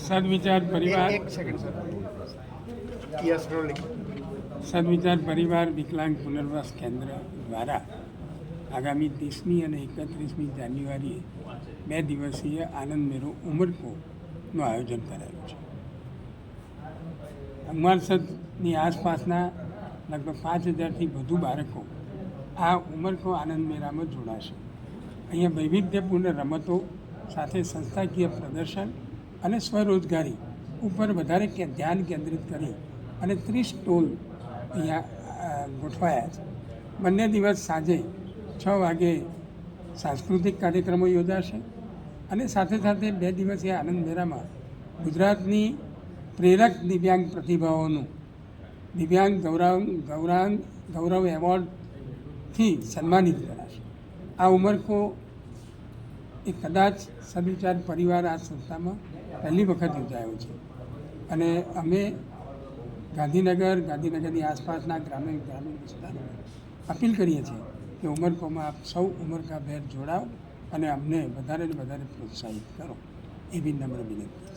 સદવિચાર પરિવાર સદવિચાર પરિવાર વિકલાંગ પુનર્વાસ કેન્દ્ર દ્વારા આગામી ત્રીસમી અને એકત્રીસમી જાન્યુઆરીએ બે દિવસીય આનંદ મેળો ઉમરકોનું આયોજન કરાયું છે. ઉમરસદની આસપાસના લગભગ પાંચ હજારથી વધુ બાળકો આ ઉમરકો આનંદ મેળામાં જોડાશે. અહીંયા વૈવિધ્યપૂર્ણ રમતો સાથે સંસ્થાકીય પ્રદર્શન અને સ્વરોજગારી ઉપર વધારે કે ધ્યાન કેન્દ્રિત કરી અને ત્રીસ સ્ટોલ અહીંયા ગોઠવાયા છે. બંને દિવસ સાંજે છ વાગે સાંસ્કૃતિક કાર્યક્રમો યોજાશે અને સાથે સાથે બે દિવસીય આનંદ મેળામાં ગુજરાતની પ્રેરક દિવ્યાંગ પ્રતિભાઓનું દિવ્યાંગ ગૌરવ ગૌરાંગ, ગૌરવ એવોર્ડથી સન્માનિત કરાશે. આ ઉમરકો એ કદાચ સદવિચાર પરિવાર આ સંસ્થામાં પહેલી વખત યોજાયો છે. અને અમે ગાંધીનગર, ગાંધીનગરની આસપાસના ગ્રામીણ ગ્રામીણ વિસ્તારોને અપીલ કરીએ છીએ કે ઉમરકોમાં આપ સૌ ઉમરકાભેર જોડાઓ અને અમને વધારે ને વધારે પ્રોત્સાહિત કરો. એવી નમ્ર વિનંતી.